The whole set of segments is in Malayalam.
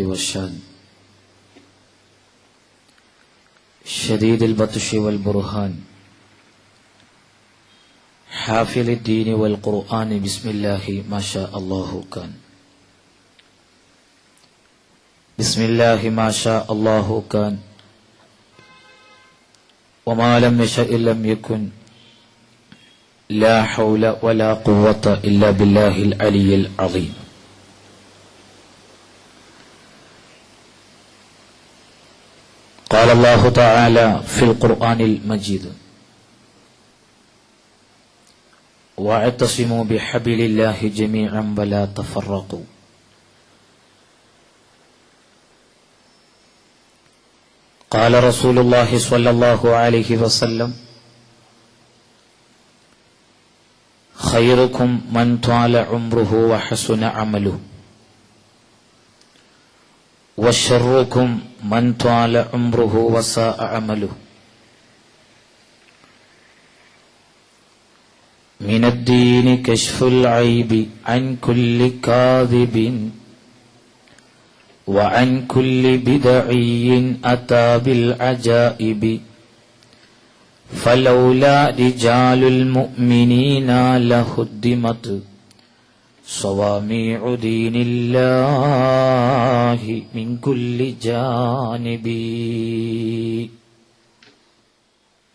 والشان شديد البطش والبرهان. حافل الدين والقرآن بسم الله ما شاء الله كان. بسم الله ما شاء الله كان. وما لم يشاء لم يكن. لا حول ولا قوة إلا بالله العلي العظيم. قال الله تعالى في القرآن المجيد واعتصموا بحبل الله جميعا ولا تفرقوا قال رسول الله صلى الله عليه وسلم خيركم من طال عمره وحسن عمله وشركم من طال عمره وساء عمله من الدين كشف العيب عن كل كاذب وعن كل بدعي أتى بالعجائب فلولا رجال المؤمنين لهدمت صوامع دين الله من كل جانب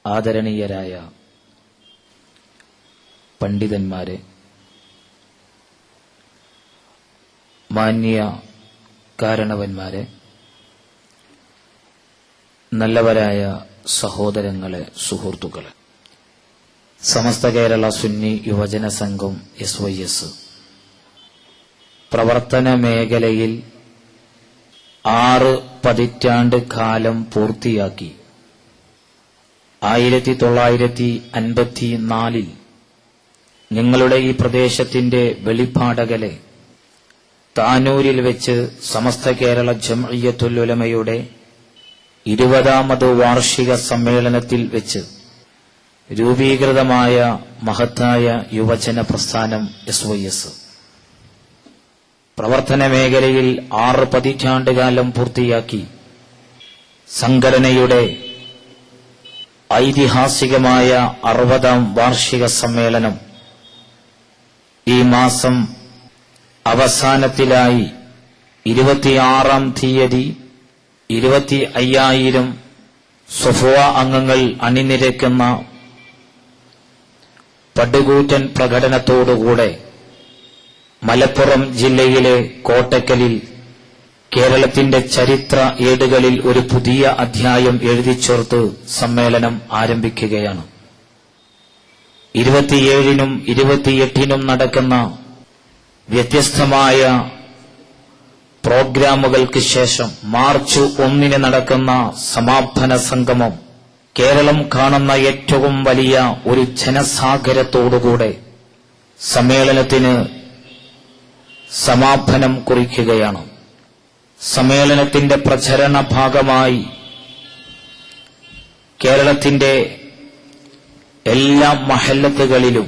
ആദരണീയരായ പണ്ഡിതന്മാരെ മാന്യ കാരണവന്മാരെ നല്ലവരായ സഹോദരങ്ങളെ സുഹൃത്തുക്കളെ സമസ്ത കേരള സുന്നി യുവജന സംഘം എസ് വൈ എസ് പ്രവർത്തന മേഖലയിൽ ആറ് പതിറ്റാണ്ട് കാലം പൂർത്തിയാക്കി. ആയിരത്തി തൊള്ളായിരത്തി അൻപത്തി നാലിൽ നിങ്ങളുടെ ഈ പ്രദേശത്തിന്റെ വെളിപ്പാടകലെ താനൂരിൽ വെച്ച് സമസ്ത കേരള ജംഇയ്യത്തുൽ ഉലമയുടെ ഇരുപതാമത് വാർഷിക സമ്മേളനത്തിൽ വെച്ച് രൂപീകൃതമായ മഹത്തായ യുവജന പ്രസ്ഥാനം എസ് വൈ എസ്. പ്രവർത്തന മേഖലയിൽ ആറ് പതിറ്റാണ്ടുകാലം പൂർത്തിയാക്കി സംഘടനയുടെ ഐതിഹാസികമായ അറുപതാം വാർഷിക സമ്മേളനം ഈ മാസം അവസാനത്തിലായി ഇരുപത്തിയാറാം തീയതി ഇരുപത്തി അയ്യായിരം സൊഫുവ അംഗങ്ങൾ അണിനിരക്കുന്ന പടുകൂറ്റൻ പ്രകടനത്തോടുകൂടെ മലപ്പുറം ജില്ലയിലെ കോട്ടക്കലിൽ കേരളത്തിന്റെ ചരിത്ര ഏടുകളിൽ ഒരു പുതിയ അധ്യായം എഴുതിച്ചേർത്ത് സമ്മേളനം ആരംഭിക്കുകയാണ്. ഇരുപത്തിയേഴിനും ഇരുപത്തിയെട്ടിനും നടക്കുന്ന വ്യത്യസ്തമായ പ്രോഗ്രാമുകൾക്ക് ശേഷം മാർച്ച് ഒന്നിന് നടക്കുന്ന സമാപന സംഗമം കേരളം കാണുന്ന ഏറ്റവും വലിയ ഒരു ജനസാഗരത്തോടുകൂടെ സമ്മേളനത്തിന് സമാപനം കുറിക്കുകയാണ്. സമ്മേളനത്തിന്റെ പ്രചരണ ഭാഗമായി കേരളത്തിന്റെ എല്ലാ മഹല്ലത്തുകളിലും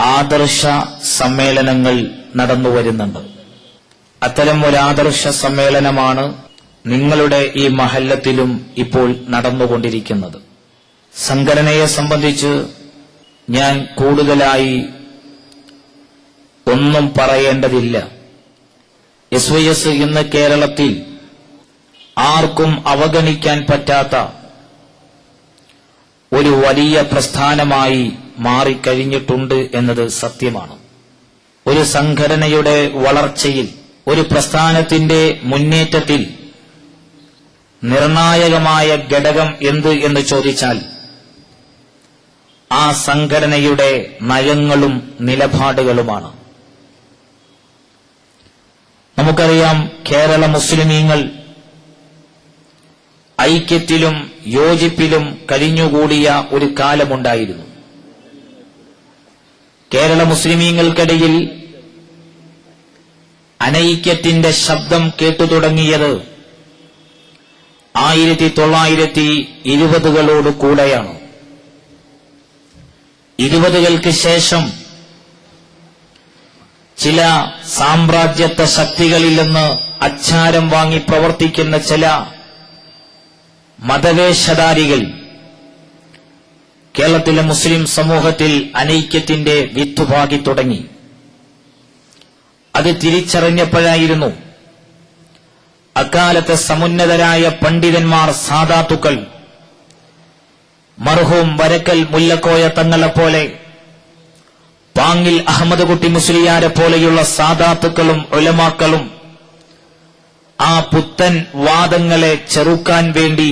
ആദർശ സമ്മേളനങ്ങൾ നടന്നുവരുന്നുണ്ട് അത്തരം ഒരു ആദർശ സമ്മേളനമാണ് നിങ്ങളുടെ ഈ മഹല്ലത്തിലും ഇപ്പോൾ നടന്നുകൊണ്ടിരിക്കുന്നത്. സംഘടനയെ സംബന്ധിച്ച് ഞാൻ കൂടുതലായി ഒന്നും പറയേണ്ടതില്ല. എസ് വൈ എസ് ഇന്ന് കേരളത്തിൽ ആർക്കും അവഗണിക്കാൻ പറ്റാത്ത ഒരു വലിയ പ്രസ്ഥാനമായി മാറിക്കഴിഞ്ഞിട്ടുണ്ട് എന്നത് സത്യമാണ്. ഒരു സംഘടനയുടെ വളർച്ചയിൽ ഒരു പ്രസ്ഥാനത്തിന്റെ മുന്നേറ്റത്തിൽ നിർണായകമായ ഘടകം എന്ത് എന്ന് ചോദിച്ചാൽ ആ സംഘടനയുടെ നയങ്ങളും നിലപാടുകളുമാണ്. നമുക്കറിയാം കേരള മുസ്ലിമീങ്ങൾ ഐക്യത്തിലും യോജിപ്പിലും കഴിഞ്ഞുകൂടിയ ഒരു കാലമുണ്ടായിരുന്നു. കേരള മുസ്ലിമീങ്ങൾക്കിടയിൽ അനൈക്യത്തിന്റെ ശബ്ദം കേട്ടു തുടങ്ങിയത് ആയിരത്തി തൊള്ളായിരത്തി ഇരുപതുകളോട് കൂടെയാണ്. ഇരുപതുകൾക്ക് ശേഷം ചില സാമ്രാജ്യത്വ ശക്തികളിൽ നിന്ന് അച്ചാരം വാങ്ങി പ്രവർത്തിക്കുന്ന ചില മതവേഷധാരികൾ കേരളത്തിലെ മുസ്ലിം സമൂഹത്തിൽ അനൈക്യത്തിന്റെ വിത്തുപാകി തുടങ്ങി. അത് തിരിച്ചറിഞ്ഞപ്പോഴായിരുന്നു അക്കാലത്തെ സമുന്നതരായ പണ്ഡിതന്മാർ സാധാത്തുക്കൾ മർഹൂം വരക്കൽ മുല്ലക്കോയ തങ്ങളെപ്പോലെ പാങ്ങിൽ അഹമ്മദ് കുട്ടി മുസ്ലിയാരെ പോലെയുള്ള സാധാത്തുക്കളും ഒലമാക്കളും ആ പുത്തൻ വാദങ്ങളെ ചെറുക്കാൻ വേണ്ടി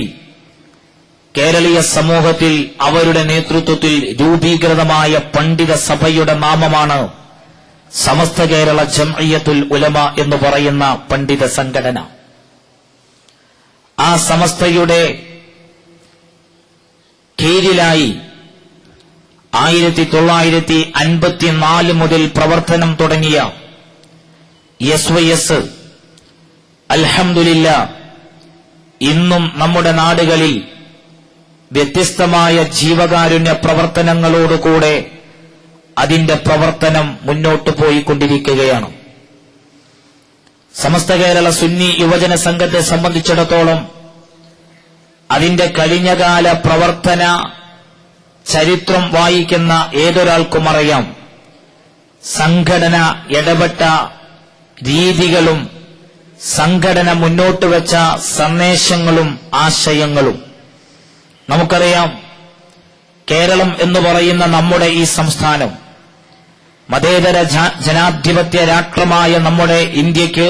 കേരളീയ സമൂഹത്തിൽ അവരുടെ നേതൃത്വത്തിൽ രൂപീകൃതമായ പണ്ഡിത സഭയുടെ നാമമാണ് സമസ്ത കേരള ജംഇയ്യത്തുൽ ഉലമ എന്ന് പറയുന്ന പണ്ഡിത സംഘടന. ആ സമസ്തയുടെ കീഴിലായി ആയിരത്തി തൊള്ളായിരത്തി അൻപത്തിനാല് മുതൽ പ്രവർത്തനം തുടങ്ങിയ എസ് വൈ എസ് അൽഹമില്ല ഇന്നും നമ്മുടെ നാടുകളിൽ വ്യത്യസ്തമായ ജീവകാരുണ്യ പ്രവർത്തനങ്ങളോടുകൂടെ അതിന്റെ പ്രവർത്തനം മുന്നോട്ടു പോയിക്കൊണ്ടിരിക്കുകയാണ്. സമസ്ത കേരള സുന്നി യുവജന സംഘത്തെ സംബന്ധിച്ചിടത്തോളം അതിന്റെ കഴിഞ്ഞകാല പ്രവർത്തന ചരിത്രം വായിക്കുന്ന ഏതൊരാൾക്കും അറിയാം. സംഘടന ഇടപെട്ട രീതികളും സംഘടന മുന്നോട്ട് വെച്ച സന്ദേശങ്ങളും ആശയങ്ങളും. നമുക്കറിയാം കേരളം എന്ന് പറയുന്ന നമ്മുടെ ഈ സംസ്ഥാനം മതേതര ജനാധിപത്യ രാഷ്ട്രമായ നമ്മുടെ ഇന്ത്യയ്ക്ക്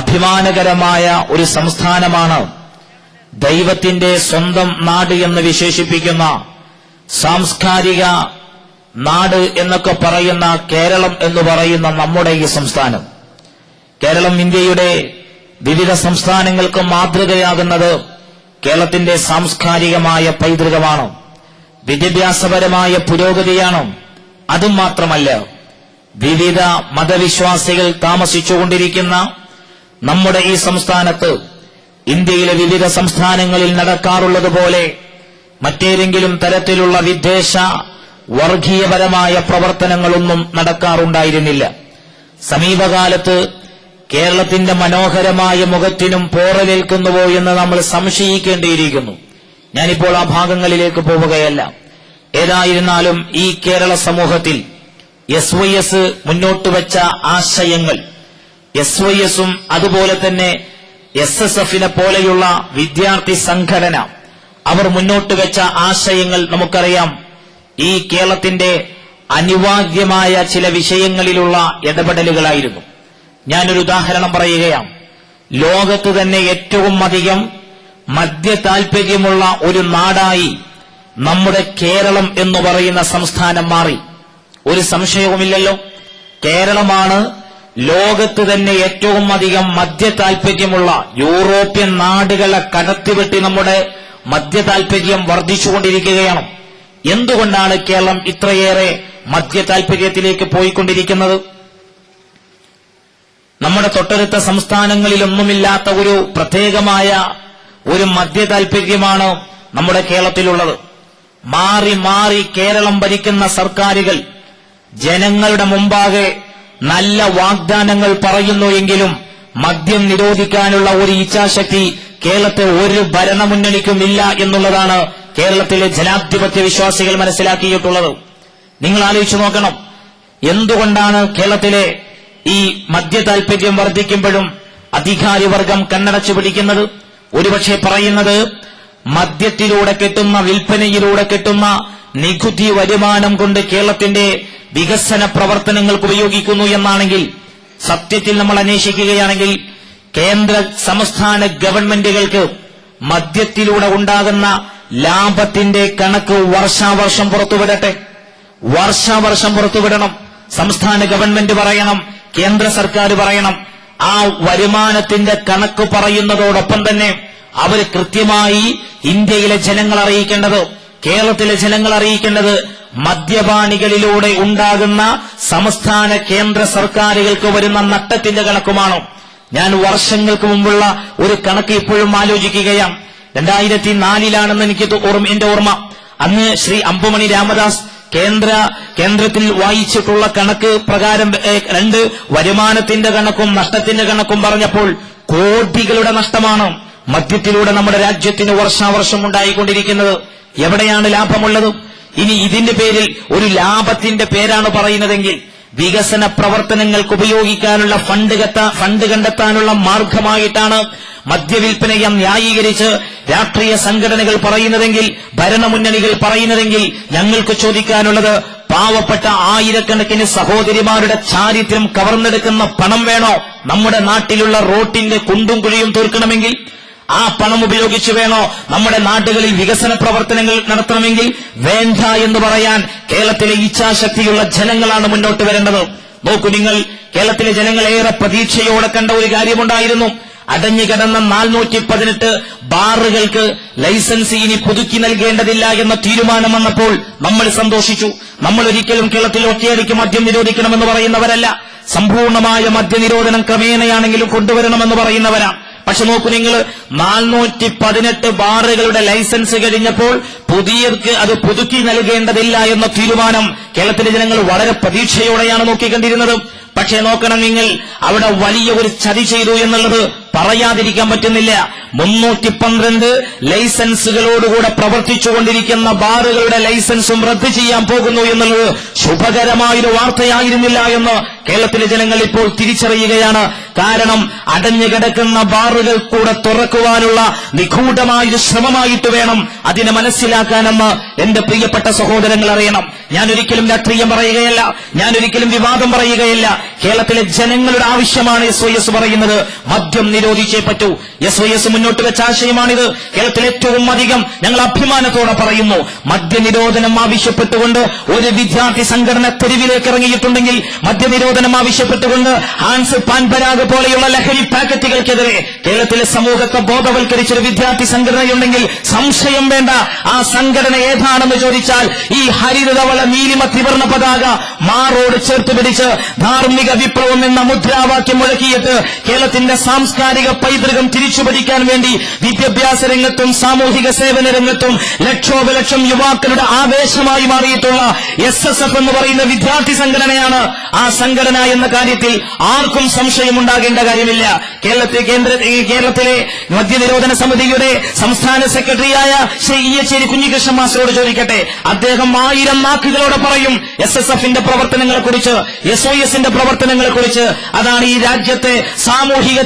അഭിമാനകരമായ ഒരു സംസ്ഥാനമാണ് ദൈവത്തിന്റെ സ്വന്തം നാട് എന്ന് വിശേഷിപ്പിക്കുന്ന സാംസ്കാരിക നാട് എന്നൊക്കെ പറയുന്ന കേരളം എന്ന് പറയുന്ന നമ്മുടെ ഈ സംസ്ഥാനം. കേരളം ഇന്ത്യയുടെ വിവിധ സംസ്ഥാനങ്ങൾക്ക് മാതൃകയാകുന്നത് കേരളത്തിന്റെ സാംസ്കാരികമായ പൈതൃകമാണ്. വിദ്യാഭ്യാസപരമായ പുരോഗതിയാണ്. അതും മാത്രമല്ല വിവിധ മതവിശ്വാസികൾ താമസിച്ചുകൊണ്ടിരിക്കുന്ന നമ്മുടെ ഈ സംസ്ഥാനത്ത് ഇന്ത്യയിലെ വിവിധ സംസ്ഥാനങ്ങളിൽ നടക്കാറുള്ളതുപോലെ മറ്റേതെങ്കിലും തരത്തിലുള്ള വിദ്വേഷ വർഗീയപരമായ പ്രവർത്തനങ്ങളൊന്നും നടക്കാറുണ്ടായിരുന്നില്ല. സമീപകാലത്ത് കേരളത്തിന്റെ മനോഹരമായ മുഖത്തിനും പോറലേൽക്കുന്നുവോ എന്ന് നമ്മൾ സംശയിക്കേണ്ടിയിരിക്കുന്നു. ഞാനിപ്പോൾ ആ ഭാഗങ്ങളിലേക്ക് പോവുകയല്ല. ഏതായിരുന്നാലും ഈ കേരള സമൂഹത്തിൽ എസ് വൈ എസ് മുന്നോട്ട് വെച്ച ആശയങ്ങൾ എസ് വൈ എസും അതുപോലെ തന്നെ എസ് എസ് എഫിനെ പോലെയുള്ള വിദ്യാർത്ഥി സംഘടന അവർ മുന്നോട്ട് വെച്ച ആശയങ്ങൾ നമുക്കറിയാം. ഈ കേരളത്തിന്റെ അനിവാര്യമായ ചില വിഷയങ്ങളിലുള്ള ഇടപെടലുകളായിരുന്നു. ഞാനൊരു ഉദാഹരണം പറയുകയാണ്. ലോകത്ത് തന്നെ ഏറ്റവും അധികം മദ്യ താൽപര്യമുള്ള ഒരു നാടായി നമ്മുടെ കേരളം എന്ന് പറയുന്ന സംസ്ഥാനം മാറി. ഒരു സംശയവുമില്ലല്ലോ. കേരളമാണ് ലോകത്ത് തന്നെ ഏറ്റവും അധികം മദ്യ താൽപര്യമുള്ള യൂറോപ്യൻ നാടുകളെ കടത്തിവെട്ടി നമ്മുടെ മദ്യ താൽപര്യം വർദ്ധിച്ചുകൊണ്ടിരിക്കുകയാണ്. എന്തുകൊണ്ടാണ് കേരളം ഇത്രയേറെ മദ്യ താൽപര്യത്തിലേക്ക് പോയിക്കൊണ്ടിരിക്കുന്നത്? നമ്മുടെ തൊട്ടടുത്ത സംസ്ഥാനങ്ങളിലൊന്നുമില്ലാത്ത ഒരു പ്രത്യേകമായ ഒരു മദ്യ താൽപര്യമാണ് നമ്മുടെ കേരളത്തിലുള്ളത്. മാറി മാറി കേരളം ഭരിക്കുന്ന സർക്കാരുകൾ ജനങ്ങളുടെ മുമ്പാകെ നല്ല വാഗ്ദാനങ്ങൾ പറയുന്നു എങ്കിലും മദ്യം നിരോധിക്കാനുള്ള ഒരു ഇച്ഛാശക്തി കേരളത്തെ ഒരു ഭരണമുന്നണിക്കും ഇല്ല എന്നുള്ളതാണ് കേരളത്തിലെ ജനാധിപത്യ വിശ്വാസികൾ മനസ്സിലാക്കിയിട്ടുള്ളത്. നിങ്ങൾ ആലോചിച്ചു നോക്കണം. എന്തുകൊണ്ടാണ് കേരളത്തിലെ ഈ മദ്യ താൽപര്യം വർദ്ധിക്കുമ്പോഴും അധികാരിവർഗം കണ്ണടച്ചു പിടിക്കുന്നത്? ഒരുപക്ഷെ പറയുന്നത് മദ്യത്തിലൂടെ കിട്ടുന്ന വിൽപ്പനയിലൂടെ കിട്ടുന്ന നികുതി വരുമാനം കൊണ്ട് കേരളത്തിന്റെ വികസന പ്രവർത്തനങ്ങൾക്ക് ഉപയോഗിക്കുന്നു എന്നാണെങ്കിൽ സത്യത്തിൽ നമ്മൾ അന്വേഷിക്കുകയാണെങ്കിൽ കേന്ദ്ര സംസ്ഥാന ഗവൺമെന്റുകൾക്ക് മദ്യത്തിലൂടെ ഉണ്ടാകുന്ന ലാഭത്തിന്റെ കണക്ക് വർഷാവർഷം പുറത്തുവിടട്ടെ. വർഷാവർഷം പുറത്തുവിടണം. സംസ്ഥാന ഗവൺമെന്റ് പറയണം. കേന്ദ്ര സർക്കാർ പറയണം. ആ വരുമാനത്തിന്റെ കണക്ക് പറയുന്നതോടൊപ്പം തന്നെ അവർ കൃത്യമായി ഇന്ത്യയിലെ ജനങ്ങൾ അറിയിക്കേണ്ടത് കേരളത്തിലെ ജനങ്ങൾ അറിയിക്കേണ്ടത് മദ്യപാനികളിലൂടെ ഉണ്ടാകുന്ന സംസ്ഥാന കേന്ദ്ര സർക്കാരുകൾക്ക് വരുന്ന നട്ടത്തിന്റെ കണക്കുമാണ്. ഞാൻ വർഷങ്ങൾക്ക് മുമ്പുള്ള ഒരു കണക്ക് ഇപ്പോഴും ആലോചിക്കുകയാണ്. രണ്ടായിരത്തി നാലിലാണെന്ന് എനിക്ക് ഓർമ്മ എന്റെ ഓർമ്മ. അന്ന് ശ്രീ അമ്പുമണി രാമദാസ് കേന്ദ്ര കേന്ദ്രത്തിൽ വായിച്ചിട്ടുള്ള കണക്ക് പ്രകാരം രണ്ട് വരുമാനത്തിന്റെ കണക്കും നഷ്ടത്തിന്റെ കണക്കും പറഞ്ഞപ്പോൾ കോടികളുടെ നഷ്ടമാണ് മദ്യത്തിലൂടെ നമ്മുടെ രാജ്യത്തിന് വർഷാവർഷം ഉണ്ടായിക്കൊണ്ടിരിക്കുന്നത്. എവിടെയാണ് ലാഭമുള്ളത്? ഇനി ഇതിന്റെ പേരിൽ ഒരു ലാഭത്തിന്റെ പേരാണ് പറയുന്നതെങ്കിൽ വികസന പ്രവർത്തനങ്ങൾക്ക് ഉപയോഗിക്കാനുള്ള ഫണ്ട് ഫണ്ട് കണ്ടെത്താനുള്ള മാർഗമായിട്ടാണ് മദ്യവിൽപ്പനയെ ന്യായീകരിച്ച് രാഷ്ട്രീയ സംഘടനകൾ പറയുന്നതെങ്കിൽ ഭരണമുന്നണികൾ പറയുന്നതെങ്കിൽ ഞങ്ങൾക്ക് ചോദിക്കാനുള്ളത് പാവപ്പെട്ട ആയിരക്കണക്കിന് സഹോദരിമാരുടെ ചാരിത്രം കവർന്നെടുക്കുന്ന പണം വേണോ? നമ്മുടെ നാട്ടിലുള്ള റോട്ടിന്റെ കുണ്ടും കുഴിയും തീർക്കണമെങ്കിൽ ആ പണം ഉപയോഗിച്ച് വേണോ നമ്മുടെ നാടുകളിൽ വികസന പ്രവർത്തനങ്ങൾ നടത്തണമെങ്കിൽ? വേണ്ട എന്ന് പറയാൻ കേരളത്തിലെ ഇച്ഛാശക്തിയുള്ള ജനങ്ങളാണ് മുന്നോട്ട് വരേണ്ടത്. നോക്കൂ നിങ്ങൾ കേരളത്തിലെ ജനങ്ങൾ ഏറെ പ്രതീക്ഷയോടെ കണ്ട ഒരു കാര്യമുണ്ടായിരുന്നു. അടഞ്ഞു കിടന്ന നാനൂറ്റി പതിനെട്ട് ബാറുകൾക്ക് ലൈസൻസ് ഇനി പുതുക്കി നൽകേണ്ടതില്ല എന്ന തീരുമാനം വന്നപ്പോൾ നമ്മൾ സന്തോഷിച്ചു. നമ്മൾ ഒരിക്കലും കേരളത്തിൽ ഒറ്റയടിക്ക് മദ്യം നിരോധിക്കണമെന്ന് പറയുന്നവരല്ല. സമ്പൂർണമായ മദ്യനിരോധനം ക്രമേണയാണെങ്കിലും കൊണ്ടുവരണമെന്ന് പറയുന്നവരാണ്. പക്ഷെ നോക്കൂ നിങ്ങൾ നാനൂറ്റി പതിനെട്ട് ബാറുകളുടെ ലൈസൻസ് കഴിഞ്ഞപ്പോൾ പുതിയർക്ക് അത് പുതുക്കി നൽകേണ്ടതില്ല എന്ന തീരുമാനം കേരളത്തിലെ ജനങ്ങൾ വളരെ പ്രതീക്ഷയോടെയാണ് നോക്കിക്കണ്ടിരുന്നത്. പക്ഷേ നോക്കണം നിങ്ങൾ അവിടെ വലിയ ഒരു ചതി ചെയ്തു എന്നുള്ളത് പറയാതിരിക്കാൻ പറ്റുന്നില്ല. മുന്നൂറ്റി പന്ത്രണ്ട് ലൈസൻസുകളോടുകൂടെ പ്രവർത്തിച്ചുകൊണ്ടിരിക്കുന്ന ബാറുകളുടെ ലൈസൻസും റദ്ദ് ചെയ്യാൻ പോകുന്നു എന്നുള്ളത് ശുഭകരമായൊരു വാർത്തയായിരുന്നില്ല എന്ന് കേരളത്തിലെ ജനങ്ങൾ ഇപ്പോൾ തിരിച്ചറിയുകയാണ്. കാരണം അടഞ്ഞു കിടക്കുന്ന ബാറുകൾ കൂടെ തുറക്കുവാനുള്ള നിഗൂഢമായൊരു ശ്രമമായിട്ട് വേണം അതിനെ മനസ്സിലാക്കാനെന്ന് എന്റെ പ്രിയപ്പെട്ട സഹോദരങ്ങൾ അറിയണം. ഞാൻ ഒരിക്കലും രാഷ്ട്രീയം പറയുകയല്ല. ഞാൻ ഒരിക്കലും വിവാദം പറയുകയല്ല. കേരളത്തിലെ ജനങ്ങളുടെ ആവശ്യമാണ് എസ് പറയുന്നത്. മദ്യം നിരോധിച്ചേ പറ്റൂ. എസ് വൈ എസ് മുന്നോട്ട് വെച്ച ആശയമാണിത്. കേരളത്തിൽ ഏറ്റവും അധികം ഞങ്ങൾ അഭിമാനത്തോടെ പറയുന്നു. മദ്യനിരോധനം ആവശ്യപ്പെട്ടുകൊണ്ട് ഒരു വിദ്യാർത്ഥി സംഘടന തെരുവിലേക്ക് ഇറങ്ങിയിട്ടുണ്ടെങ്കിൽ മദ്യനിരോധനം ആവശ്യപ്പെട്ടുകൊണ്ട് ഹാൻസ് പാൻപരാഗ് പോലെയുള്ള ലഹരി പാക്കറ്റുകൾക്കെതിരെ കേരളത്തിലെ സമൂഹത്തെ ബോധവൽക്കരിച്ചൊരു വിദ്യാർത്ഥി സംഘടനയുണ്ടെങ്കിൽ സംശയം വേണ്ട. ആ സംഘടന ഏതാണെന്ന് ചോദിച്ചാൽ ഈ ഹരിതവള നീലിമ ത്രിവർണ പതാക മാറോട് ചേർത്ത് പിടിച്ച് ധാർമ്മിക വിപ്ലവം എന്ന മുദ്രാവാക്യം മുഴക്കിയിട്ട് കേരളത്തിന്റെ സാംസ്കാരിക പൈതൃകം തിരിച്ചുപിടിക്കാൻ വേണ്ടി വിദ്യാഭ്യാസ രംഗത്തും സാമൂഹിക സേവന രംഗത്തും ലക്ഷോപലക്ഷം യുവാക്കളുടെ ആവേശമായി മാറിയിട്ടുള്ള എസ് എസ് എഫ് എന്ന് പറയുന്ന വിദ്യാർത്ഥി സംഘടനയാണ് ആ സംഘടന എന്ന കാര്യത്തിൽ ആർക്കും സംശയമുണ്ടാകേണ്ട കാര്യമില്ല. കേരളത്തിൽ കേന്ദ്ര ഈ കേരളത്തിലെ മദ്യനിരോധന സമിതിയുടെ സംസ്ഥാന സെക്രട്ടറിയായ ശ്രീ ഇ എച്ചേരി കുഞ്ഞികൃഷ്ണൻ മാസ്റ്ററോട് ചോദിക്കട്ടെ. അദ്ദേഹം ആയിരം നാക്കുകളോടെ പറയും എസ് എസ് എഫിന്റെ പ്രവർത്തനങ്ങളെക്കുറിച്ച് എസ് ഒ എസിന്റെ പ്രവർത്തനങ്ങളെക്കുറിച്ച്. അതാണ് ഈ രാജ്യത്തെ സാമൂഹിക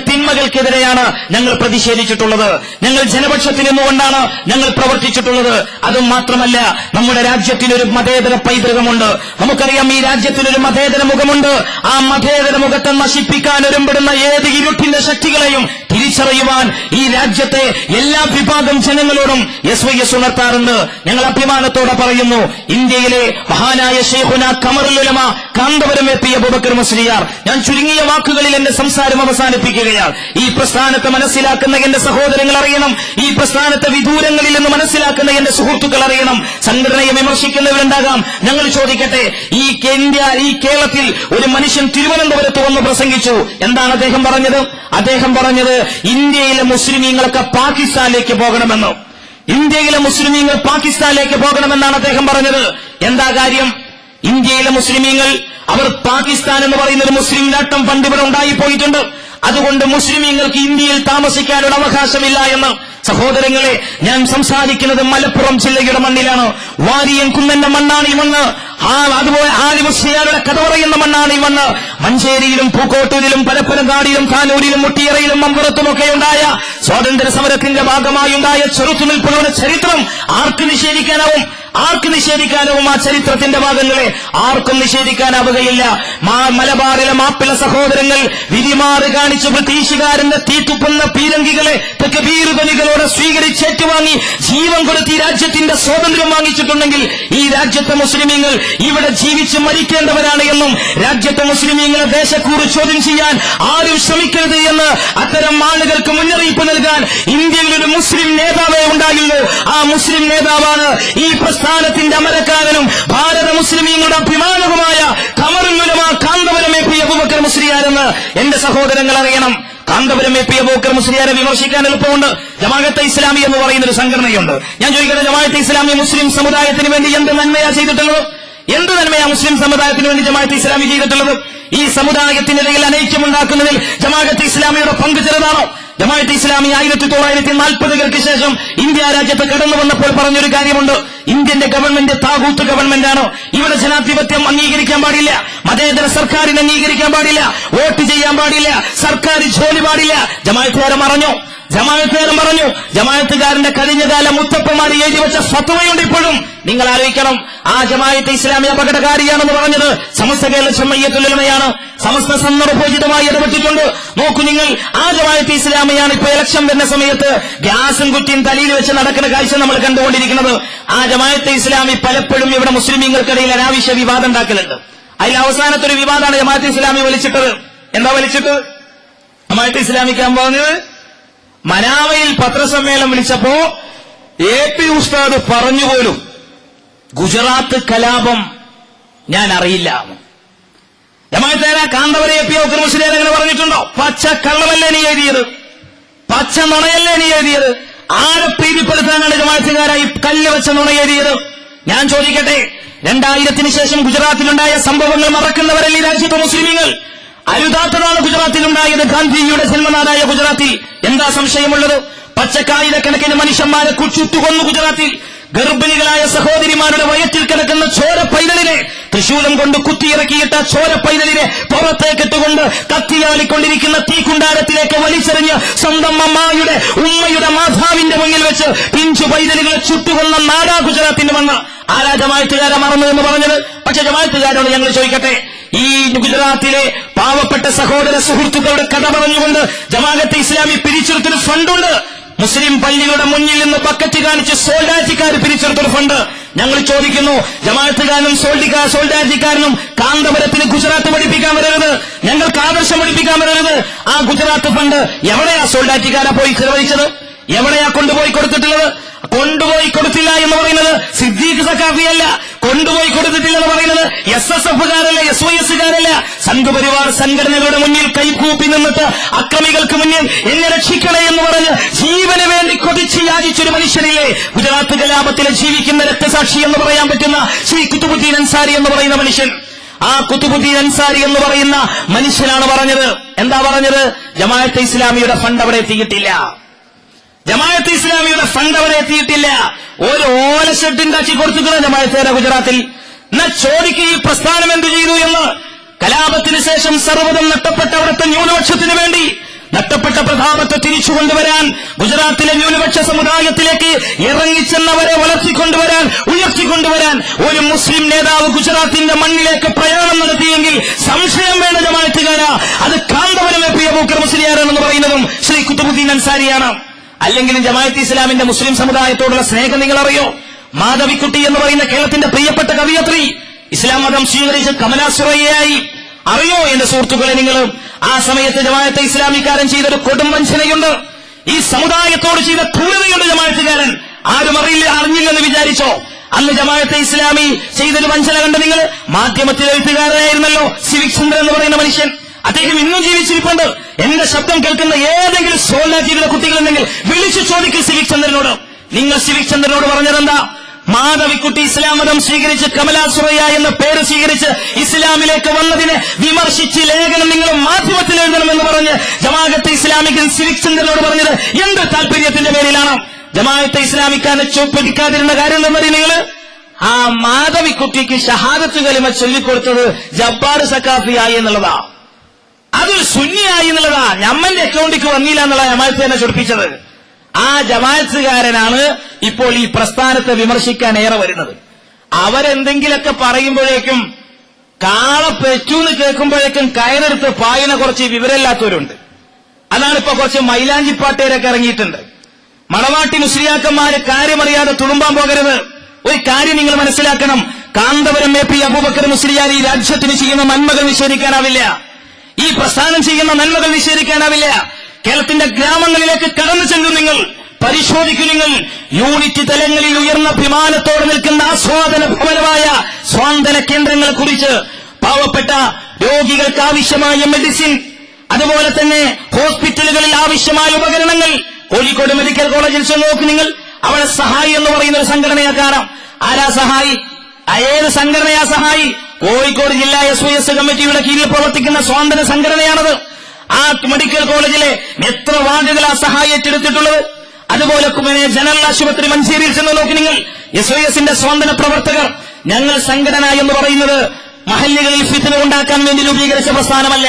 തിന്മകൾക്കെതിരെയാണ് ഞങ്ങൾ പ്രതിഷേധിച്ചിട്ടുള്ളത്. ഞങ്ങൾ ജനപക്ഷത്തിൽ നിന്നുകൊണ്ടാണ് ഞങ്ങൾ പ്രവർത്തിച്ചിട്ടുള്ളത്. അതും മാത്രമല്ല നമ്മുടെ രാജ്യത്തിനൊരു മതേതര പൈതൃകമുണ്ട്. നമുക്കറിയാം ഈ രാജ്യത്തിനൊരു മതേതര മുഖമുണ്ട്. ആ മതേതര മുഖത്തെ നശിപ്പിക്കാൻ ഒരുമ്പെടുന്ന ഏത് ഇരുട്ടിന്റെ ശക്തികളെയും തിരിച്ചറിയുവാൻ ഈ രാജ്യത്തെ എല്ലാ വിഭാഗം ജനങ്ങളോടും എസ് വൈ എസ് ഉണർത്താറുണ്ട്. ഞങ്ങൾ അഭിമാനത്തോടെ പറയുന്നു ഇന്ത്യയിലെ മഹാനായ ഷെയ്ഖുന കമറുലുലമ കാന്തപുരം എത്തിയ ബുബക്കർ മുസ്ലിയാർ. ഞാൻ ചുരുങ്ങിയ വാക്കുകളിൽ എന്റെ സംസാരം അവസാനിപ്പിക്കുകയാണ്. ഈ പ്രസ്ഥാനത്തെ മനസ്സിലാക്കുന്ന എന്റെ സഹോദരങ്ങൾ അറിയണം. ഈ പ്രസ്ഥാനത്തെ വിദൂരങ്ങളിൽ നിന്ന് മനസ്സിലാക്കുന്ന എന്റെ സുഹൃത്തുക്കൾ അറിയണം. സംഘടനയെ വിമർശിക്കുന്നവരുണ്ടാകാം ഞങ്ങൾ ചോദിക്കട്ടെ ഈ ഇന്ത്യ ഈ കേരളത്തിൽ ഒരു മനുഷ്യൻ തിരുവനന്തപുരത്ത് വന്ന് പ്രസംഗിച്ചു. എന്താണ് അദ്ദേഹം പറഞ്ഞത്? അദ്ദേഹം പറഞ്ഞത് ഇന്ത്യയിലെ മുസ്ലിമീങ്ങളൊക്കെ പാകിസ്ഥാനിലേക്ക് പോകണമെന്ന്. ഇന്ത്യയിലെ മുസ്ലിമീങ്ങൾ പാകിസ്ഥാനിലേക്ക് പോകണമെന്നാണ് അദ്ദേഹം പറഞ്ഞത്. എന്താ കാര്യം? ഇന്ത്യയിലെ മുസ്ലിമീങ്ങൾ അവർ പാകിസ്ഥാൻ എന്ന് പറയുന്ന ഒരു മുസ്ലിം നേട്ടം പണ്ട് ഇവിടെ ഉണ്ടായിപ്പോയിട്ടുണ്ട്. അതുകൊണ്ട് മുസ്ലിമീങ്ങൾക്ക് ഇന്ത്യയിൽ താമസിക്കാനുള്ള അവകാശമില്ല എന്ന് സഹോദരങ്ങളെ ഞാൻ സംസാരിക്കുന്നത് മലപ്പുറം ജില്ലയുടെ മണ്ണിലാണ്. വാരിയൻ കുന്നന്റെ മണ്ണാണ് ഈ മണ്ണ്. ആ അതുപോലെ ആലിമുസ്ലിയാരുടെ കഥ പറയുന്ന മണ്ണാണ് ഈ മണ്ണ്. മഞ്ചേരിയിലും പൂക്കോട്ടൂരിലും പരപ്പനങ്ങാടിയിലും കാനൂരിലും മുട്ടിയറയിലും മമ്പുറത്തുമൊക്കെ ഉണ്ടായ സ്വാതന്ത്ര്യ സമരത്തിന്റെ ഭാഗമായി ഉണ്ടായ ചെറുത്തുനിൽപ്പുകളുടെ ചരിത്രം ആർക്ക് നിഷേധിക്കാനാവും? ആർക്ക് നിഷേധിക്കാനാവും ആ ചരിത്രത്തിന്റെ ഭാഗങ്ങളെ? ആർക്കും നിഷേധിക്കാനാവുകയില്ല. മലബാറിലെ മാപ്പിള സഹോദരങ്ങൾ വിരിമാറ് കാണിച്ച് ബ്രിട്ടീഷുകാരന്റെ തീത്തുപ്പുന്ന പീരങ്കികളെ തെക്കബീറുകനികളോടെ സ്വീകരിച്ചേറ്റുവാങ്ങി ജീവൻ കൊടുത്ത് ഈ രാജ്യത്തിന്റെ സ്വാതന്ത്ര്യം വാങ്ങിച്ചിട്ടുണ്ടെങ്കിൽ ഈ രാജ്യത്തെ മുസ്ലിമീങ്ങൾ ഇവിടെ ജീവിച്ച് മരിക്കേണ്ടവരാണ് എന്നും രാജ്യത്തെ മുസ്ലിമീങ്ങളെ ദേശക്കൂറ് ചോദ്യം ചെയ്യാൻ ആരും ശ്രമിക്കരുത് എന്ന് അത്തരം ആളുകൾക്ക് മുന്നറിയിപ്പ് നൽകാൻ ഇന്ത്യയിൽ ഒരു മുസ്ലിം നേതാവേ ഉണ്ടായുള്ളൂ ആ മുസ്ലിം നേതാവാണ് ഈ പ്രസ്ഥാനത്തിന്റെ അമരക്കാരനും ഭാരത മുസ്ലിമീങ്ങളുടെ അഭിമാനവുമായ കമറുലുലമ കാന്തപുരം എ പി അബുബക്കർ മുസ്ലിയാരെന്ന് എന്റെ സഹോദരങ്ങൾ അറിയണം. കാന്തപുരം എ പി അബൂക്കർ മുസ്ലിയാരെ വിമർശിക്കാൻ എളുപ്പമുണ്ട്. ജമാഅത്തെ ഇസ്ലാമി എന്ന് പറയുന്ന ഒരു സംഘടനയുണ്ട്. ഞാൻ ചോദിക്കട്ടെ ജമാഅത്തെ ഇസ്ലാമി മുസ്ലിം സമുദായത്തിന് വേണ്ടി എന്ത് നന്മയാ ചെയ്തിട്ടുള്ളത്? എന്ത് നന്മയാ മുസ്ലിം സമുദായത്തിന് വേണ്ടി ജമാഅത്ത് ഇസ്ലാമി ചെയ്തിട്ടുള്ളത്? ഈ സമുദായത്തിനിടയിൽ അനൈക്യമുണ്ടാക്കുന്നതിൽ ജമാഅത്ത് ഇസ്ലാമിയുടെ പങ്ക് ചെറുതാണോ. ജമാഅത്ത് ഇസ്ലാമി ആയിരത്തി തൊള്ളായിരത്തി നാൽപ്പതുകൾക്ക് ശേഷം ഇന്ത്യ രാജ്യത്ത് കടന്നു വന്നപ്പോൾ പറഞ്ഞൊരു കാര്യമുണ്ട്. ഇന്ത്യന്റെ ഗവൺമെന്റ് താകൂത്ത് ആണോ? ഇവിടെ ജനാധിപത്യം അംഗീകരിക്കാൻ പാടില്ല. മതേതര സർക്കാരിനെ അംഗീകരിക്കാൻ പാടില്ല. വോട്ട് ചെയ്യാൻ പാടില്ല. സർക്കാർ ജോലി പാടില്ല. ജമാഅത്തുകാരൻ പറഞ്ഞു ജമാഅത്തുകാരൻ പറഞ്ഞു ജമാഅത്തുകാരന്റെ കഴിഞ്ഞകാല മുത്തപ്പന്മാർ എഴുതി വെച്ച ഫത്വയുണ്ട് ഇപ്പോഴും. നിങ്ങൾ ആലോചിക്കണം. ആ ജമാഅത്തെ ഇസ്ലാമി അപകടകാരിയാണെന്ന് പറഞ്ഞത് സമസ്ത കേരള ചെമ്മയ്യത്തുലമയാണ് സമസ്ത സന്ദർഭോചിതമായി ഇടപെട്ടിട്ടുണ്ട്. നോക്കൂ നിങ്ങൾ. ആ ജമാഅത്തെ ഇസ്ലാമിയാണ് ഇപ്പൊ ഇലക്ഷൻ വരുന്ന സമയത്ത് ഗ്യാസും കുറ്റിയും തലയിൽ വെച്ച് നടക്കുന്ന കാഴ്ച നമ്മൾ കണ്ടുകൊണ്ടിരിക്കുന്നത്. ആ ജമാഅത്തെ ഇസ്ലാമി പലപ്പോഴും ഇവിടെ മുസ്ലിമീങ്ങൾക്കിടയിൽ അനാവശ്യ വിവാദം ഉണ്ടാക്കലുണ്ട്. അതിൽ അവസാനത്തെ ഒരു വിവാദമാണ് ജമാഅത്തെ ഇസ്ലാമി വലിച്ചിട്ടത്. എന്താ വലിച്ചിട്ട്? ജമാഅത്തെ ഇസ്ലാമിക്കാൻ പറഞ്ഞത് മനാവയിൽ പത്രസമ്മേളനം വിളിച്ചപ്പോ എ പി ഉസ്താദ് പറഞ്ഞുപോലും ഗുജറാത്ത് കലാപം ഞാൻ അറിയില്ല ജമാഅത്തേന കാന്തവരെ എ പി ഒക്കർ മുസ്ലിം പറഞ്ഞിട്ടുണ്ടോ? പച്ച കള്ളമല്ലേ നീ എഴുതിയത്? പച്ച നുണയല്ലേ നീ എഴുതിയത്? ആരെ പ്രീതിപ്പെടുത്താനാണ് ജമാഅത്തുകാരായി കല്ല് വെച്ച നുണ എഴുതിയത്. ഞാൻ ചോദിക്കട്ടെ രണ്ടായിരത്തിന് ശേഷം ഗുജറാത്തിലുണ്ടായ സംഭവങ്ങൾ മറക്കുന്നവരല്ല ഈ രാജ്യത്തെ മുസ്ലിമീങ്ങൾ? അരുതാത്തതാണ് ഗുജറാത്തിലുണ്ടായത്. ഗാന്ധിജിയുടെ ജന്മനാടായ ഗുജറാത്തിൽ എന്താ സംശയമുള്ളത്? പച്ചക്കായിരക്കണക്കിന് മനുഷ്യന്മാരെ കുച്ചുത്തുകൊന്നു ഗുജറാത്തിൽ. ഗർഭിണികളായ സഹോദരിമാരുടെ വയറ്റിൽ കിടക്കുന്ന ചോര പൈതലിനെ തൃശൂലം കൊണ്ട് കുത്തിയിറക്കിയിട്ട ചോരപ്പൈതലിനെ പുറത്തേക്കിട്ടുകൊണ്ട് കത്തിയാളിക്കൊണ്ടിരിക്കുന്ന തീക്കുണ്ടാരത്തിലേക്ക് വലിച്ചെറിഞ്ഞ് സ്വന്തം അമ്മായുടെ ഉമ്മയുടെ മാതാവിന്റെ മുന്നിൽ വെച്ച് പിഞ്ചു പൈതലുകളെ ചുട്ടുകൊന്ന നാടാ ഗുജറാത്തിന്റെ മണ്ണ് ആരാ ജമാത്തുകാരെ മറന്നു എന്ന് പറഞ്ഞത്? പക്ഷെ ജമാത്തുകാരോട് ഞങ്ങൾ ചോദിക്കട്ടെ ഈ ഗുജറാത്തിലെ പാവപ്പെട്ട സഹോദര സുഹൃത്തുക്കളുടെ കഥ പറഞ്ഞുകൊണ്ട് ജമാഅത്തെ ഇസ്ലാമി പിരിച്ചെടുത്തൊരു ഫണ്ടുണ്ട്. മുസ്ലിം പള്ളികളുടെ മുന്നിൽ നിന്ന് ബക്കറ്റ് കാണിച്ച് സോൾഡാറ്റിക്കാർ പിരിച്ചെടുത്തൊരു ഫണ്ട്. ഞങ്ങൾ ചോദിക്കുന്നു ജമാഅത്തുകാരനും സോൾഡിക്കാ സോൾഡാജിക്കാരനും കാന്തപുരത്തിന് ഗുജറാത്ത് പഠിപ്പിക്കാൻ വരരുത്. ഞങ്ങൾക്ക് ആദർശം പഠിപ്പിക്കാൻ വരരുത്. ആ ഗുജറാത്ത് ഫണ്ട് എവിടെയാ സോൾഡാറ്റിക്കാരെ പോയി ചെലവഴിച്ചത്? എവിടെയാ കൊണ്ടുപോയി കൊടുത്തിട്ടുള്ളത്? കൊണ്ടുപോയി കൊടുത്തില്ല എന്ന് പറയുന്നത് സിദ്ദീഖ് സക്കാഫിയല്ല കൊണ്ടുപോയി കൊടുത്തിട്ടില്ലെന്ന് പറയുന്നത് എസ് എസ് എഫുകാരല്ല എസ് വൈ എസുകാരല്ല സംഘപരിവാർ സംഘടനകളുടെ മുന്നിൽ കൈകൂപ്പി നിന്നിട്ട് അക്രമികൾക്ക് മുന്നിൽ എന്നെ രക്ഷിക്കണേ എന്ന് പറഞ്ഞ് ജീവന് വേണ്ടി കൊതിച്ച് യാചിച്ചൊരു മനുഷ്യനില്ലേ? ഗുജറാത്ത് കലാപത്തിൽ ജീവിക്കുന്ന രക്തസാക്ഷി എന്ന് പറയാൻ പറ്റുന്ന ശ്രീ കുത്തുബുദ്ദീൻ അൻസാരി എന്ന് പറയുന്ന മനുഷ്യൻ. ആ കുത്തുബുദ്ദീൻ അൻസാരി എന്ന് പറയുന്ന മനുഷ്യനാണ് പറഞ്ഞത്. എന്താ പറഞ്ഞത്? ജമാഅത്തെ ഇസ്ലാമിയുടെ ഫണ്ട് അവിടെ എത്തിയിട്ടില്ല. ജമാഅത്ത് ഇസ്ലാമിയുടെ ഫണ്ട് അവിടെ എത്തിയിട്ടില്ല. ഒരു ഓല കാച്ചി കൊടുത്തിട്ടുള്ള ജമാഅത്തേര ഗുജറാത്തിൽ. എന്നാ ചോദിക്കുക ഈ പ്രസ്ഥാനം എന്ത് ചെയ്തു എന്ന്. കലാപത്തിന് ശേഷം സർവതം നഷ്ടപ്പെട്ട അവിടുത്തെ ന്യൂനപക്ഷത്തിന് വേണ്ടി നഷ്ടപ്പെട്ട പ്രതാപത്തെ തിരിച്ചു കൊണ്ടുവരാൻ ഗുജറാത്തിലെ ന്യൂനപക്ഷ സമുദായത്തിലേക്ക് ഇറങ്ങിച്ചെന്നവരെ വളർത്തിക്കൊണ്ടുവരാൻ ഉയർത്തിക്കൊണ്ടുവരാൻ ഒരു മുസ്ലിം നേതാവ് ഗുജറാത്തിന്റെ മണ്ണിലേക്ക് പ്രയാണം നടത്തിയെങ്കിൽ സംശയം വേണ്ട ജമാഅത്തുകാര. അത് കാന്തപുരം എപ്പിയ ബൂക്കർ മുസ്ലിയാരാണെന്ന് പറയുന്നതും ശ്രീ കുത്തുബുദ്ദീൻ അൻസാരിയാണ്. അല്ലെങ്കിൽ ജമാഅത്ത് ഇസ്ലാമിന്റെ മുസ്ലിം സമുദായത്തോടുള്ള സ്നേഹം നിങ്ങൾ അറിയോ മാധവിക്കുട്ടി എന്ന് പറയുന്ന കേരളത്തിന്റെ പ്രിയപ്പെട്ട കവിയത്രി ഇസ്ലാം മതം സ്വീകരിച്ച് കമലാസുറയായി അറിയോ എന്റെ സുഹൃത്തുക്കളെ നിങ്ങൾ ആ സമയത്ത് ജമാഅത്തെ ഇസ്ലാമിക്കാരൻ ചെയ്തൊരു കൊടും വഞ്ചനയുണ്ട്. ഈ സമുദായത്തോട് ചെയ്ത ക്രൂരതയുണ്ട് ജമാഅത്തുകാരൻ. ആരും അറിയില്ല അറിഞ്ഞില്ലെന്ന് വിചാരിച്ചോ? അന്ന് ജമാഅത്തെ ഇസ്ലാമി ചെയ്തൊരു വഞ്ചന കണ്ട് നിങ്ങൾ മാധ്യമത്തിൽ എഴുത്തുകാരനായിരുന്നല്ലോ സിവിക് സുന്ദർ എന്ന് പറയുന്ന മനുഷ്യൻ. അദ്ദേഹം ഇന്നും ജീവിച്ചിരിപ്പുണ്ട്. എന്റെ ശബ്ദം കേൾക്കുന്ന ഏതെങ്കിലും സോലാജിയുടെ കുട്ടികളുണ്ടെങ്കിൽ വിളിച്ചു ചോദിക്കും സിവിക് ചന്ദ്രനോട്. നിങ്ങൾ സിവിക് ചന്ദ്രനോട് പറഞ്ഞതെന്താ? മാധവിക്കുട്ടി ഇസ്ലാം മതം സ്വീകരിച്ച് കമലാസുറയ്യ എന്ന പേര് സ്വീകരിച്ച് ഇസ്ലാമിലേക്ക് വന്നതിനെ വിമർശിച്ച് ലേഖനം നിങ്ങൾ മാധ്യമത്തിൽ എഴുതണമെന്ന് പറഞ്ഞ് ജമാഅത്തെ ഇസ്ലാമിക്കൻ സിവിക് ചന്ദ്രനോട് പറഞ്ഞത് എന്ത് താല്പര്യത്തിന്റെ പേരിലാണ്? ജമാഅത്തെ ഇസ്ലാമിക്കാനെ ചൊപ്പിടിക്കാതിരുന്ന കാര്യം എന്താണെന്നറിയ നിങ്ങൾ? ആ മാധവിക്കുട്ടിക്ക് ഷഹാദത്ത് കലിമ ചൊല്ലിക്കൊടുത്തത് ജബ്ബാർ സക്കാഫിയായി എന്നുള്ളതാ. അതൊരു സുന്നിയായി എന്നുള്ളതാ. ഞമ്മന്റെ അക്കൗണ്ടിക്ക് വന്നില്ല എന്നുള്ള ജമാഅത്ത് തന്നെ ചൊടിപ്പിച്ചത്. ആ ജമാഅത്തുകാരനാണ് ഇപ്പോൾ ഈ പ്രസ്ഥാനത്തെ വിമർശിക്കാൻ ഏറെ വരുന്നത്. അവരെന്തെങ്കിലൊക്കെ പറയുമ്പോഴേക്കും കാള പെറ്റു എന്ന് കേൾക്കുമ്പോഴേക്കും കയറെടുത്ത് പായന കുറച്ച് വിവരമില്ലാത്തവരുണ്ട്. അതാണ് ഇപ്പൊ കുറച്ച് മൈലാഞ്ചിപ്പാട്ടേരൊക്കെ ഇറങ്ങിയിട്ടുണ്ട്. മണവാട്ടി മുസ്ലിയാക്കന്മാര് കാര്യമറിയാതെ തുളുമ്പാൻ പോകരുത്. ഒരു കാര്യം നിങ്ങൾ മനസ്സിലാക്കണം. കാന്തപുരം എ പി അബൂബക്കർ മുസ്ലിയാർ ഈ രാജ്യത്തിന് ചെയ്യുന്ന നന്മകൾ നിഷേധിക്കാനാവില്ല. ഈ പ്രസ്ഥാനം ചെയ്യുന്ന നന്മകൾ നിഷേധിക്കാനാവില്ല കേരളത്തിന്റെ ഗ്രാമങ്ങളിലേക്ക് കടന്നു ചെല്ലു നിങ്ങൾ പരിശോധിക്കൂ നിങ്ങൾ. യൂണിറ്റ് തലങ്ങളിൽ ഉയർന്ന അഭിമാനത്തോടെ നിൽക്കുന്ന ആസ്വാദന ഭവനമായ സ്വാന്തന കേന്ദ്രങ്ങളെ കുറിച്ച് പാവപ്പെട്ട രോഗികൾക്ക് ആവശ്യമായ മെഡിസിൻ അതുപോലെ തന്നെ ഹോസ്പിറ്റലുകളിൽ ആവശ്യമായ ഉപകരണങ്ങൾ. കോഴിക്കോട് മെഡിക്കൽ കോളേജിൽ ചെന്ന് നോക്ക് നിങ്ങൾ. അവിടെ സഹായി എന്ന് പറയുന്ന ഒരു സംഘടനയാ ആരാ സഹായി? ഏത് സംഘടനയാ സഹായി? കോഴിക്കോട് ജില്ലാ എസ് വൈ എസ് കമ്മിറ്റിയുടെ കീഴിൽ പ്രവർത്തിക്കുന്ന സ്വാതന്ത്ര്യ സംഘടനയാണത്. ആ മെഡിക്കൽ കോളേജിലെ എത്ര വാർഡുകൾ ആ സഹായി ഏറ്റെടുത്തിട്ടുള്ളത് അതുപോലെ ജനറൽ ആശുപത്രി മഞ്ചേരിയിൽ ചെന്ന് നോക്കി നിങ്ങൾ. എസ് വൈ എസിന്റെ സ്വാതന്ത്ര്യ പ്രവർത്തകർ. ഞങ്ങൾ സംഘടന എന്ന് പറയുന്നത് മഹല്ലുകളിൽ ഫിത്തിന ഉണ്ടാക്കാൻ വേണ്ടി രൂപീകരിച്ച പ്രസ്ഥാനമല്ല.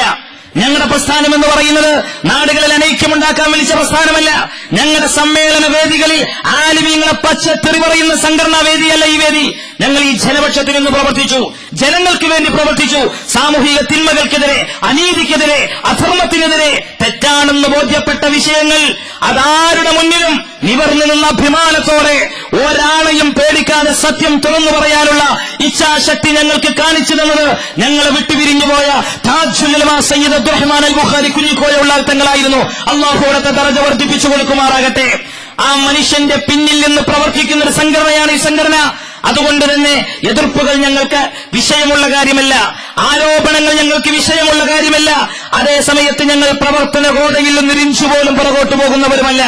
ഞങ്ങളുടെ പ്രസ്ഥാനം എന്ന് പറയുന്നത് നാടുകളിൽ അനൈക്യമുണ്ടാക്കാൻ വിളിച്ച പ്രസ്ഥാനമല്ല. ഞങ്ങളുടെ സമ്മേളന വേദികളിൽ ആലിമീങ്ങളെ പച്ചത്തെറി പറയുന്ന സംഘടനാ വേദിയല്ല ഈ വേദി. ഞങ്ങൾ ഈ ജനപക്ഷത്തിൽ നിന്ന് പ്രവർത്തിച്ചു. ജനങ്ങൾക്ക് വേണ്ടി പ്രവർത്തിച്ചു. സാമൂഹിക തിന്മകൾക്കെതിരെ അനീതിക്കെതിരെ അധർമ്മത്തിനെതിരെ തെറ്റാണെന്ന് ബോധ്യപ്പെട്ട വിഷയങ്ങൾ അതാരുടെ മുന്നിലും നിവർന്നു നിന്ന അഭിമാനത്തോടെ ഒരാളെയും പേടിക്കാതെ സത്യം തുറന്നു പറയാനുള്ള ഇച്ഛാശക്തി ഞങ്ങൾക്ക് കാണിച്ചു തന്നത് ഞങ്ങളെ വിട്ടുപിരിഞ്ഞുപോയ പോയ സയ്യിദ് അബ്ദുറഹ്മാൻ അൽ ബുഖാരി കുഞ്ഞിക്കോയുള്ള തങ്ങളായിരുന്നു. അള്ളാഹുടത്തെ തറജ വർദ്ധിപ്പിച്ചു കൊടുക്കുമാറാകട്ടെ. ആ മനുഷ്യന്റെ പിന്നിൽ നിന്ന് പ്രവർത്തിക്കുന്ന ഒരു സംഘടനയാണ് ഈ സംഘടന. അതുകൊണ്ട് തന്നെ എതിർപ്പുകൾ ഞങ്ങൾക്ക് വിഷയമുള്ള കാര്യമല്ല ആരോപണങ്ങൾ ഞങ്ങൾക്ക് വിഷയമുള്ള കാര്യമല്ല. അതേസമയത്ത് ഞങ്ങൾ പ്രവർത്തന കോടയിൽ നിന്ന് ഇഞ്ചു പോലും പുറകോട്ട് പോകുന്നവരുമല്ല.